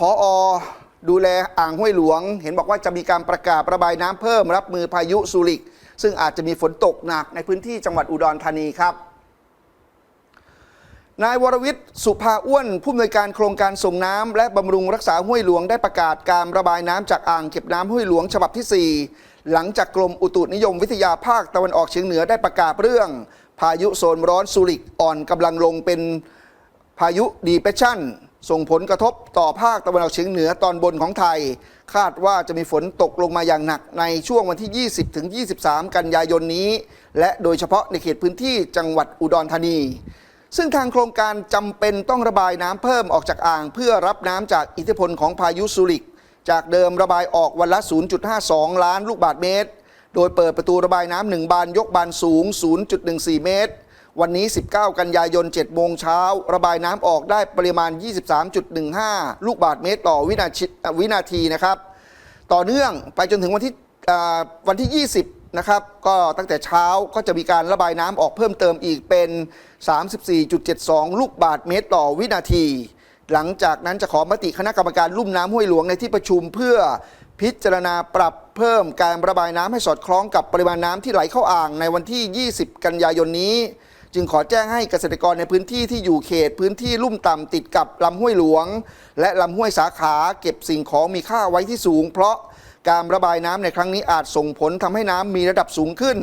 ผอดูแลอ่างห้วยหลวง เห็นบอกว่าจะมีการประกาศระบายน้ำเพิ่มรับมือพายุสุริก ซึ่งอาจจะมีฝนตกหนักในพื้นที่จังหวัดอุดรธานีครับนายวรวิทย์สุภาอ้วน ผู้อำนวยการโครงการส่งน้ำและบำรุงรักษาห้วยหลวงได้ประกาศการระบายน้ำจากอ่างเก็บน้ำห้วยหลวงฉบับที่ 4 หลังจากกรมอุตุนิยมวิทยาภาคตะวันออกเฉียงเหนือได้ประกาศเรื่อง พายุโซนร้อนสุริกอ่อนกำลังลงเป็นพายุดีเพชชั่น ส่งผลกระทบต่อภาคตะวันออกเฉียงเหนือตอนบนของไทย คาดว่าจะมีฝนตกลงมาอย่างหนักในช่วงวันที่ 20 ถึง 23 กันยายนนี้ และโดยเฉพาะในเขตพื้นที่จังหวัดอุดรธานี ซึ่งทางโครงการจำเป็นต้องระบายน้ำเพิ่มออกจากอ่าง เพื่อรับน้ำจากอิทธิพลของพายุสุริก จากเดิมระบายออกวันละ 0.52 ล้านลูกบาทเมตร โดยเปิดประตูระบายน้ำหนึ่งบานยกบานสูง 0.14 เมตร วันนี้ 19 กันยายน 7 โมงเช้า ระบายน้ำออกได้ปริมาณ 23.15 ลูกบาทเมตรต่อวินาทีวินาทีนะครับ ต่อเนื่องไปจนถึงวันที่วันที่ 20 นะครับ ก็ตั้งแต่เช้าก็จะมีการระบายน้ำออกเพิ่มเติมอีกเป็น 34.72 ลูกบาทเมตรต่อวินาที หลังจากนั้นจะขอมติคณะกรรมการลุ่มน้ำห้วยหลวงในที่ประชุมเพื่อพิจารณาปรับเพิ่มการระบายน้ำให้สอดคล้องกับปริมาณน้ำที่ไหลเข้าอ่างในวันที่ 20 กันยายนนี้ จึงขอแจ้งให้เกษตรกรในพื้นที่ที่อยู่เขต พื้นที่ลุ่มต่ำติดกับลำห้วยหลวง และลำห้วยสาขา เก็บสิ่งของมีค่าไว้ที่สูง เพราะการระบายน้ำในครั้งนี้อาจส่งผลทำให้น้ำมีระดับสูงขึ้น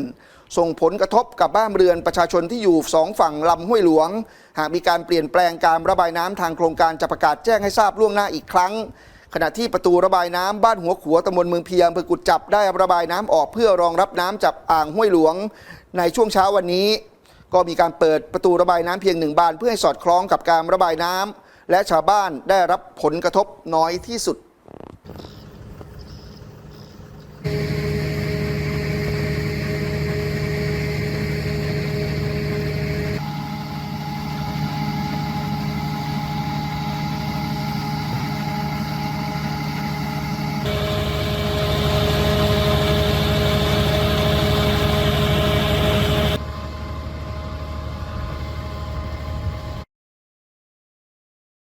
ส่งผลกระทบกับบ้านเรือนประชาชนที่อยู่สองฝั่งลำห้วยหลวง หากมีการเปลี่ยนแปลงการระบายน้ำทางโครงการจะประกาศแจ้งให้ทราบล่วงหน้าอีกครั้งขณะที่ประตูระบายน้ำบ้านหัวขัวตำบลเมืองเพียงอำเภอกุดจับได้ระบายน้ำออกเพื่อรองรับน้ำจากอ่างห้วยหลวง ในช่วงเช้าวันนี้ ก็มีการเปิดประตูระบายน้ำเพียงหนึ่งบาน เพื่อให้สอดคล้องกับการระบายน้ำและชาวบ้านได้รับผลกระทบน้อยที่สุด